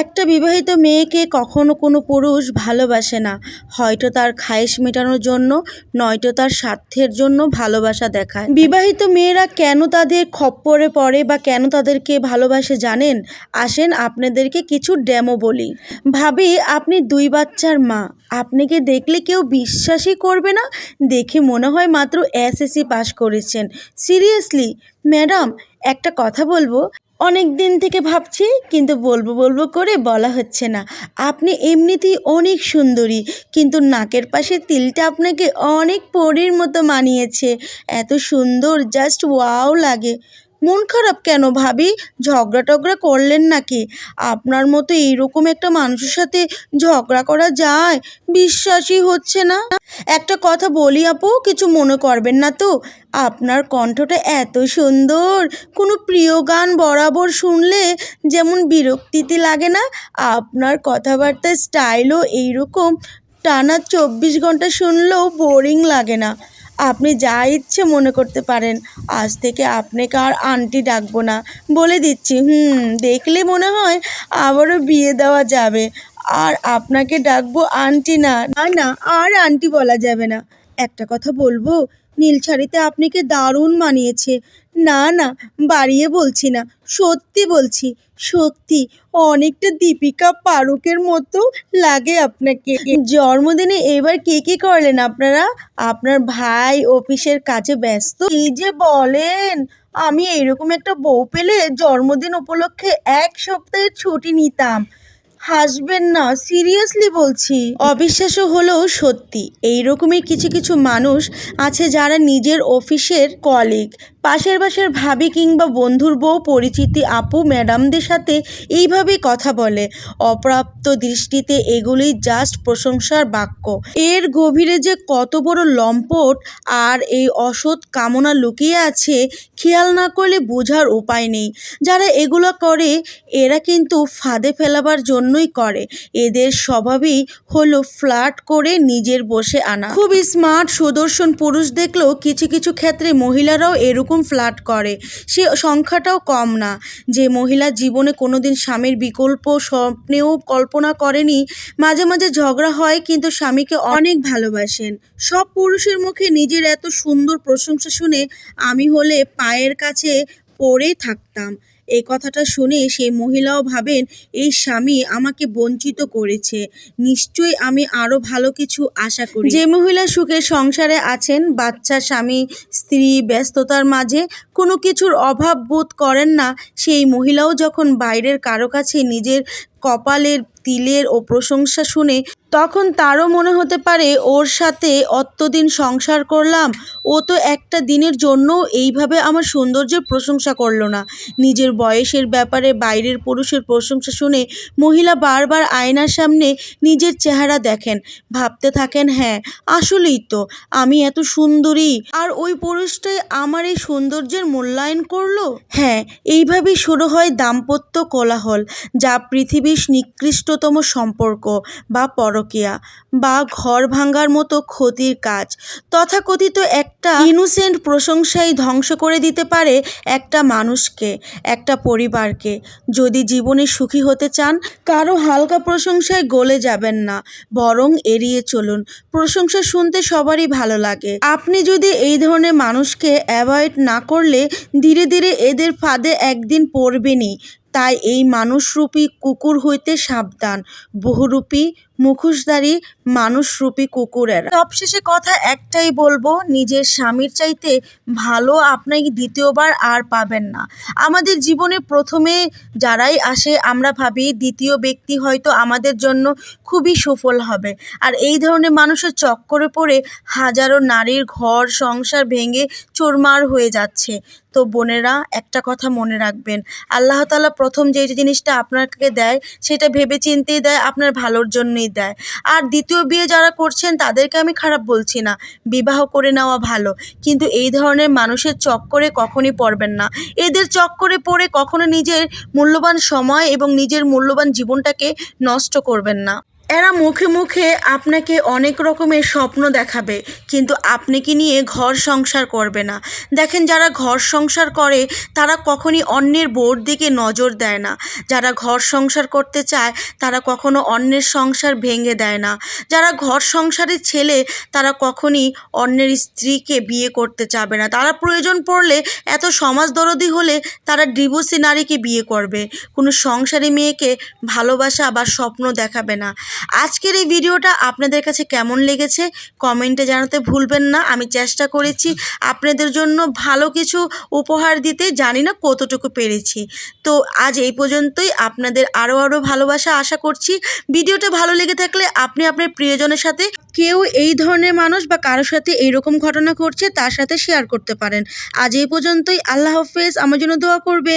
একটা বিবাহিত মেয়েকে কখনো কোনো পুরুষ ভালোবাসে না। হয়তো তার খায়েশ মেটানোর জন্য, নয়তো তার স্বার্থের জন্য ভালোবাসা দেখায়। বিবাহিত মেয়েরা কেন তাদের খপ্পরে পড়ে বা কেন তাদেরকে ভালোবাসে জানেন? আসেন আপনাদেরকে কিছু ডেমো বলি। ভাবি, আপনি দুই বাচ্চার মা। আপনাকে দেখলে কেউ বিশ্বাসই করবে না। দেখে মনে হয় মাত্র এসএসসি পাশ করেছেন। সিরিয়াসলি? ম্যাডাম, একটা কথা বলব। অনেক দিন থেকে ভাবছি, কিন্তু বলব বলব করে বলা হচ্ছে না। আপনি এমনিতেই অনেক সুন্দরী, কিন্তু নাকের পাশে তিলটা আপনাকে অনেক পরীর মতো মানিয়েছে। এত সুন্দর জাস্ট ওয়াও লাগে। মন খারাপ কেন ভাবি? ঝগড়া টগড়া করলেন নাকি? আপনার মতো এইরকম একটা মানুষের সাথে ঝগড়া করা যায়? বিশ্বাসই হচ্ছে না। একটা কথা বলি আপু, কিছু মনে করবেন না তো। আপনার কণ্ঠটা এত সুন্দর, কোনো প্রিয় গান বরাবর শুনলে যেমন বিরক্তিতে লাগে না। আপনার কথাবার্তার স্টাইলও এইরকম। টানা চব্বিশ ঘণ্টা শুনলেও বোরিং লাগে না। আপনি যা ইচ্ছে মনে করতে পারেন। আজ থেকে আপনাকে আর আন্টি ডাকবো না। বলে দিচ্ছি, হুম, দেখলে মনে হয় আবারও বিয়ে দেওয়া যাবে। আর আপনাকে ডাকবো আন্টি না না, আর আন্টি বলা যাবে না। একটা কথা বলব নীল শাড়িতে আপনাকে দারুণ মানিয়েছে। না না, বাড়িয়ে বলছি না, সত্যি বলছি, সত্যি, অনেকটা দীপিকা পারুকের মতো লাগে আপনাকে। জন্মদিনে এবার কে কি করলেন আপনারা? আপনার ভাই অফিসের কাজে ব্যস্ত? এই যে বলেন, আমি এইরকম একটা বউ পেলে জন্মদিন উপলক্ষে এক সপ্তাহের ছুটি নিতাম। হাসবেন না সিরিয়াসলি বলছি। অবিশ্বাসও হলেও সত্যি, এইরকমই কিছু কিছু মানুষ আছে যারা নিজের অফিসের কলিগ পাশের বাসার ভাবি কিংবা বন্ধুর বউ পরিচিতি আপু ম্যাডামদের সাথে এইভাবেই কথা বলে। অপ্রাপ্ত দৃষ্টিতে এগুলোই জাস্ট প্রশংসার বাক্য। এর গভীরে যে কত বড় লম্পট আর এই অসৎ কামনা লুকিয়ে আছে, খেয়াল না করলে বোঝার উপায় নেই। যারা এগুলো করে, এরা কিন্তু ফাঁদে ফেলাবার জন্যই করে। এদের স্বভাবই হলো ফ্ল্যাট করে নিজের বসে আনা। খুবই স্মার্ট সুদর্শন পুরুষ দেখলেও কিছু কিছু ক্ষেত্রে মহিলারাও এরকম ফ্লার্ট করে। সে সংখ্যাটাও কম না। যে মহিলা জীবনে কোনো দিন স্বামীর বিকল্প স্বপ্নেও কল্পনা করেনি, মাঝে মাঝে ঝগড়া হয় কিন্তু স্বামীকে অনেক ভালোবাসেন। সব পুরুষের মুখে নিজের এত সুন্দর প্রশংসা শুনে আমি হলে পায়ের কাছে পড়ে থাকতাম। এই কথাটা শুনে সেই মহিলাও ভাবেন, এই স্বামী আমাকে বঞ্চিত করেছে। নিশ্চয়ই আমি আরও ভালো কিছু আশা করি। যে মহিলা সুখে সংসারে আছেন, বাচ্চা, স্বামী, স্ত্রী, ব্যস্ততার মাঝে কোনো কিছুর অভাব বোধ করেন না, সেই মহিলাও যখন বাইরের কারও কাছে নিজের কপালের তিলের ও প্রশংসা শুনে তখন তারও মনে হতে পারে ওর সাথে অতদিন সংসার করলাম, ও তো একটা দিনের জন্য এইভাবে আমার সৌন্দর্যের প্রশংসা করল না। নিজের বয়সের ব্যাপারে বাইরের পুরুষের প্রশংসা শুনে মহিলা বারবার আয়নার সামনে নিজের চেহারা দেখেন, ভাবতে থাকেন হ্যাঁ আসলেই তো, আমি এত সুন্দরী, আর ওই পুরুষটাই আমার এই সৌন্দর্যের মূল্যায়ন করল? হ্যাঁ এইভাবেই শুরু হয় দাম্পত্য কোলাহল, যা পৃথিবীর নিকৃষ্টতম সম্পর্ক বা পরকীয়া বা ঘর ভাঙার মতো ক্ষতির কাজ। তথাকথিত একটা ইনোসেন্ট প্রশংসাই ধ্বংস করে দিতে পারে একটা মানুষকে, একটা পরিবারকে। যদি জীবনে সুখী হতে চান, কারও হালকা প্রশংসায় গলে যাবেন না, বরং এড়িয়ে চলুন। প্রশংসা শুনতে সবারই ভালো লাগে। আপনি যদি এই ধরনের মানুষকে অ্যাভয়েড না করলে ধীরে ধীরে এদের ফাঁদে একদিন পড়বেনই। তাই এই মানুষরূপী কুকুর হইতে সাবধান। বহুরূপী মুখোশধারী মানুষরূপী কুকুরেরা। সবশেষে কথা একটাই বলব, নিজের স্বামীর চাইতে ভালো আপনাকে দ্বিতীয়বার আর পাবেন না। আমাদের জীবনে প্রথমে যারাই আসে, আমরা ভাবি দ্বিতীয় ব্যক্তি হয়তো আমাদের জন্য খুবই সফল হবে। আর এই ধরনের মানুষের চক্করে পড়ে হাজারো নারীর ঘর, সংসার ভেঙে চোরমার হয়ে যাচ্ছে। তো বোনেরা, একটা কথা মনে রাখবেন, আল্লাহ তালা প্রথম যে জিনিসটা আপনাকে দেয়, সেটা ভেবে চিন্তেই দেয় আপনার ভালোর জন্যই দেয়। আর দ্বিতীয় বিয়ে যারা করছেন, তাদেরকে আমি খারাপ বলছি না। বিবাহ করে নেওয়া ভালো। কিন্তু এই ধরনের মানুষের চক্করে কখনই পড়বেন না। এদের চক্করে পড়ে কখনো নিজের মূল্যবান সময় এবং নিজের মূল্যবান জীবনটাকে নষ্ট করবেন না। এরা মুখে মুখে আপনাকে অনেক রকমের স্বপ্ন দেখাবে, কিন্তু আপনি কি নিয়ে ঘর সংসার করবে না। দেখেন, যারা ঘর সংসার করে, তারা কখনই অন্যের বোর দিকে নজর দেয় না। যারা ঘর সংসার করতে চায়, তারা কখনো অন্যের সংসার ভেঙে দেয় না। যারা ঘর সংসারের ছেলে, তারা কখনই অন্যের স্ত্রীকে বিয়ে করতে চাবে না। তারা প্রয়োজন পড়লে, এত সমাজ দরদি হলে, তারা ডিভোর্সি নারীকে বিয়ে করবে। কোনো সংসারী মেয়েকে ভালোবাসা বা স্বপ্ন দেখাবে না। আজকের এই ভিডিওটা আপনাদের কাছে কেমন লেগেছে কমেন্টে জানাতে ভুলবেন না। আমি চেষ্টা করেছি আপনাদের জন্য ভালো কিছু উপহার দিতে, জানি না কতটুকু পেরেছি। তো আজ এই পর্যন্তই। আপনাদের আরও আরও ভালোবাসা আশা করছি। ভিডিওটা ভালো লেগে থাকলে আপনি আপনার প্রিয়জনের সাথে কেউ এই ধরনের মানুষ বা কারোর সাথে এইরকম ঘটনা ঘটছে তার সাথে শেয়ার করতে পারেন। আজ এই পর্যন্তই। আল্লাহ হাফেজ। আমার জন্য দোয়া করবে।